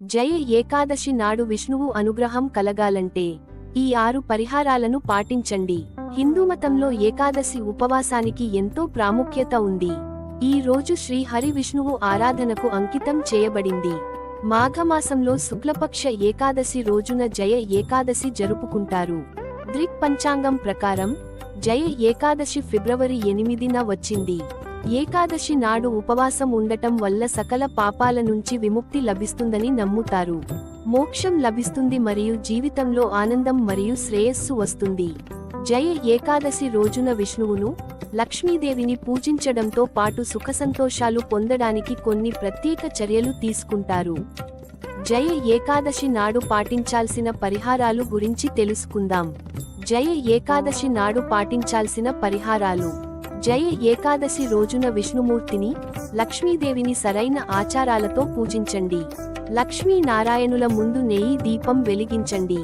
జయ ఏకాదశి నాడు విష్ణువు అనుగ్రహం కలగాలంటే ఈ ఆరు పరిహారాలను పాటించండి. హిందూ మతంలో ఏకాదశి ఉపవాసానికి ఎంతో ప్రాముఖ్యత ఉంది. ఈ రోజు శ్రీ హరి విష్ణువు ఆరాధనకు అంకితం చేయబడింది. మాఘమాసంలో శుక్లపక్ష ఏకాదశి రోజున జయ ఏకాదశి జరుపుకుంటారు. దృక్ పంచాంగం ప్రకారం జయ ఏకాదశి ఫిబ్రవరి ఎనిమిదిన వచ్చింది. ఏకాదశి నాడు ఉపవాసం ఉండటం వల్ల సకల పాపాల నుంచి విముక్తి లభిస్తుందని నమ్ముతారు. మోక్షం లభిస్తుంది మరియు జీవితంలో ఆనందం మరియు శ్రేయస్సు వస్తుంది. జయ ఏకాదశి రోజున విష్ణువును లక్ష్మీదేవిని పూజించడంతో పాటు సుఖసంతోషాలు పొందడానికి కొన్ని ప్రత్యేక చర్యలు తీసుకుంటారు. జయ ఏకాదశి నాడు పాటించాల్సిన పరిహారాలు గురించి తెలుసుకుందాం. జయ ఏకాదశి నాడు పాటించాల్సిన పరిహారాలు జయ ఏకాదశి రోజున విష్ణుమూర్తిని లక్ష్మీదేవిని సరైన ఆచారాలతో పూజించండి. లక్ష్మీ నారాయణుల ముందు నెయ్యి దీపం వెలిగించండి.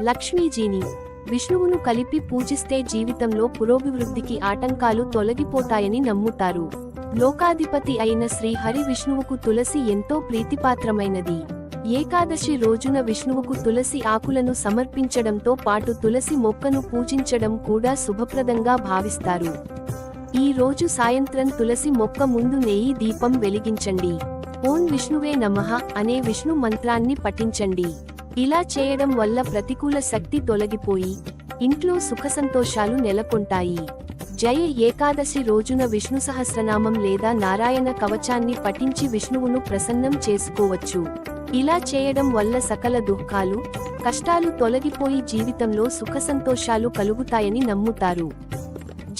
లక్ష్మీజీని విష్ణువును కలిపి పూజిస్తే జీవితంలో పురోభివృద్ధికి ఆటంకాలు తొలగిపోతాయని నమ్ముతారు. లోకాధిపతి అయిన శ్రీహరి విష్ణువుకు తులసి ఎంతో ప్రీతిపాత్రమైనది. ఏకాదశి రోజున విష్ణువుకు తులసి ఆకులను సమర్పించడంతో పాటు తులసి మొక్కను పూజించడం కూడా శుభప్రదంగా భావిస్తారు. ఈ రోజు సాయంత్రం తులసి మొక్క ముందు నెయ్యి దీపం వెలిగించండి. ఓం విష్ణువే నమః అనే విష్ణు మంత్రాన్ని పఠించండి. ఇలా చేయడం వల్ల ప్రతికూల శక్తి తొలగిపోయి ఇంట్లో సుఖసంతోషాలు నెలకొంటాయి. జయ ఏకాదశి రోజున విష్ణు సహస్రనామం లేదా నారాయణ కవచాన్ని పఠించి విష్ణువును ప్రసన్నం చేసుకోవచ్చు. ఇలా చేయడం వల్ల సకల దుఃఖాలు కష్టాలు తొలగిపోయి జీవితంలో సుఖసంతోషాలు కలుగుతాయని నమ్ముతారు.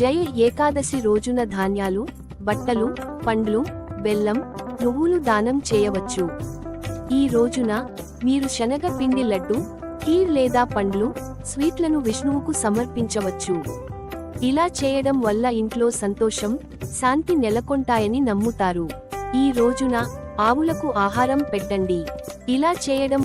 జయ ఏకాదశి రోజున ధాన్యాలు బట్టలు పండ్లు బెల్లం నువ్వులు దానం చేయవచ్చు. ఈ రోజున మీరు శనగ పిండి లడ్డు కీర్ లేదా పండ్లు స్వీట్లను విష్ణువుకు సమర్పించవచ్చు. ఇలా చేయడం వల్ల ఇంట్లో సంతోషం శాంతి నెలకొంటాయని నమ్ముతారు. ఈ రోజున ఆవులకు ఆహారం పెట్టండి. ఇలా చేయడం